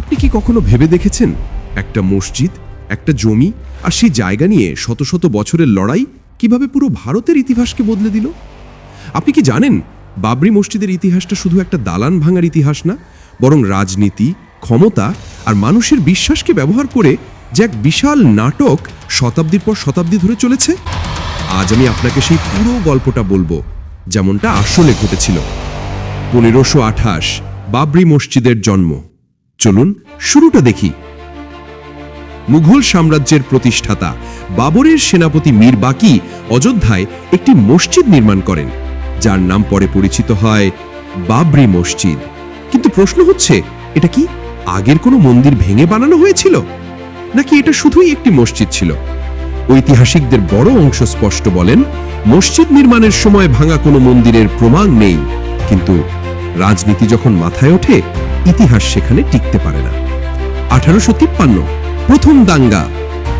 আপনি কি কখনো ভেবে দেখেছেন? একটা মসজিদ, একটা জমি আর সেই জায়গা নিয়ে শত শত বছরের লড়াই কীভাবে পুরো ভারতের ইতিহাসকে বদলে দিল? আপনি কি জানেন, বাবরি মসজিদের ইতিহাসটা শুধু একটা দালান ভাঙার ইতিহাস না, বরং রাজনীতি, ক্ষমতা আর মানুষের বিশ্বাসকে ব্যবহার করে যে এক বিশাল নাটক শতাব্দীর পর শতাব্দী ধরে চলেছে? আজ আমি আপনাকে সেই পুরো গল্পটা বলব, যেমনটা আসলে ঘটেছিল। পনেরোশো আঠাশ, বাবরি মসজিদের জন্ম। চলুন শুরুটা দেখি। মুঘল সাম্রাজ্যের প্রতিষ্ঠাতা বাবরের সেনাপতি মীর বাকি অযোধ্যায় একটি মসজিদ নির্মাণ করেন, যার নাম পরে পরিচিত হয় বাবরি মসজিদ। কিন্তু প্রশ্ন হচ্ছে, এটা কি আগের কোনো মন্দির ভেঙে বানানো হয়েছিল? নাকি এটা শুধুই একটি মসজিদ ছিল? ঐতিহাসিকদের বড় অংশ স্পষ্ট বলেন, মসজিদ নির্মাণের সময় ভাঙা কোনো মন্দিরের প্রমাণ নেই। কিন্তু রাজনীতি যখন মাথায় ওঠে ইতিহাস সেখানে টিকতে পারে না। আঠারোশো তিপ্পান্ন, প্রথম দাঙ্গা।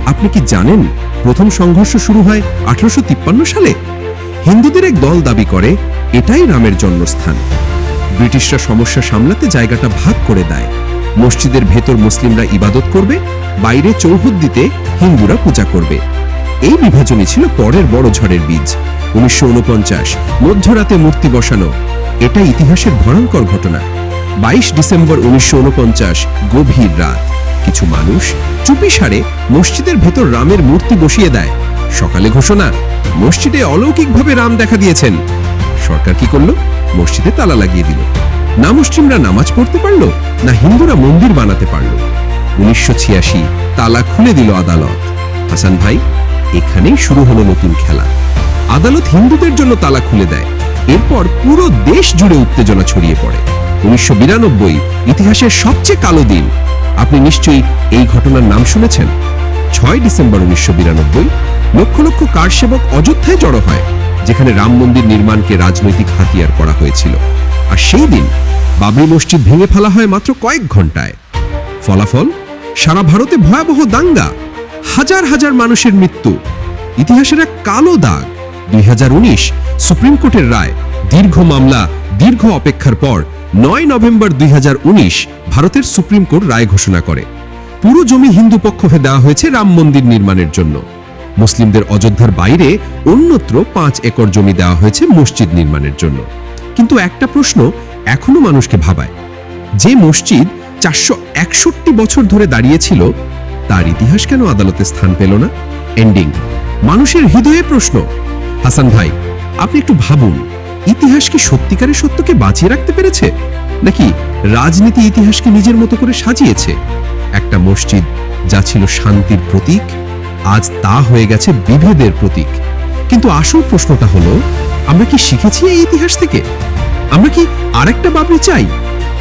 আপনি কি জানেন প্রথম সংঘর্ষ শুরু হয় আঠারোশো তিপ্পান্ন সালে? হিন্দুদের এক দল দাবি করে, এটাই রামের জন্মস্থান। ব্রিটিশরা সমস্যা সামলাতে জায়গাটা ভাগ করে দেয়। মসজিদের ভেতর মুসলিমরা ইবাদত করবে, বাইরে চৌহদ্দিতে হিন্দুরা পূজা করবে। এই বিভাজনই ছিল পরের বড় ঝড়ের বীজ, উনিশশো উনপঞ্চাশ মধ্যরাতে মূর্তি বসানো। এটা ইতিহাসের ভয়ঙ্কর ঘটনা। বাইশ ডিসেম্বর উনিশশো উনপঞ্চাশ গভীর রাত। কিছু মানুষ চুপিসারে মসজিদের ভেতর রামের মূর্তি বসিয়ে দেয়। সকালে ঘোষণা, মসজিদে অলৌকিকভাবে রাম দেখা দিয়েছেন। সরকার কি করল? মসজিদে তালা লাগিয়ে দিল। না মুসলিমরা নামাজ পড়তে পারল, না হিন্দুরা মন্দির বানাতে পারল। উনিশশো তালা খুলে দিল আদালত। হাসান ভাই, এখানেই শুরু হলো নতুন খেলা। আদালত হিন্দুদের জন্য তালা খুলে দেয়। এরপর পুরো দেশ জুড়ে উত্তেজনা ছড়িয়ে পড়ে। উনিশশো বিরানব্বই ইতিহাসের সবচেয়ে কালো দিন। আপনি নিশ্চয়ই এই ঘটনার নাম শুনেছেন। ছয় ডিসেম্বর উনিশশো বিরানব্বই লক্ষ লক্ষ কারসেবক অযোধ্যায় জড়ো হয়, যেখানে রাম মন্দির নির্মাণকে রাজনৈতিক হাতিয়ার করা হয়েছিল। আর সেই দিন বাবরি মসজিদ ভেঙে ফেলা হয় মাত্র কয়েক ঘন্টায় ফলাফল? সারা ভারতে ভয়াবহ দাঙ্গা। হাজার হাজার মানুষের মৃত্যু। ইতিহাসের এক কালো দাগ। দুই হাজার উনিশ সুপ্রিম কোর্টের রায়। দীর্ঘ মামলা, দীর্ঘ অপেক্ষার পর নয় নভেম্বর দুই হাজার উনিশ ভারতের সুপ্রিম কোর্ট রায় ঘোষণা করে। পুরো জমি হিন্দু পক্ষকে দেওয়া হয়েছে রাম মন্দির নির্মাণের জন্য। মুসলিমদের অযোধ্যার বাইরে অন্যত্র পাঁচ একর জমি দেওয়া হয়েছে মসজিদ নির্মাণের জন্য। কিন্তু একটা প্রশ্ন এখনও মানুষকে ভাবায়। যে মসজিদ চারশো একষট্টি বছর ধরে দাঁড়িয়েছিল, তার ইতিহাস কেন আদালতে স্থান পেল না? এন্ডিং মানুষের হৃদয়ে প্রশ্ন। হাসান ভাই, আপনি একটু ভাবুন। ইতিহাস কি সত্যিকারের সত্যকে বাঁচিয়ে রাখতে পেরেছে? নাকি রাজনীতি ইতিহাসকে নিজের মতো করে সাজিয়েছে? একটা মসজিদ যা ছিল শান্তির প্রতীক, আজ তা হয়ে গেছে বিভেদের প্রতীক। কিন্তু আসল প্রশ্নটা হলো, আমরা কি শিখেছি এই ইতিহাস থেকে? আমরা কি আরেকটা বাবরি চাই?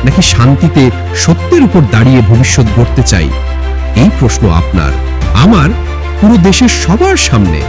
নাকি শান্তিতে সত্যের উপর দাঁড়িয়ে ভবিষ্যৎ গড়তে চাই? এই প্রশ্ন আপনার, আমার, পুরো দেশের সবার সামনে।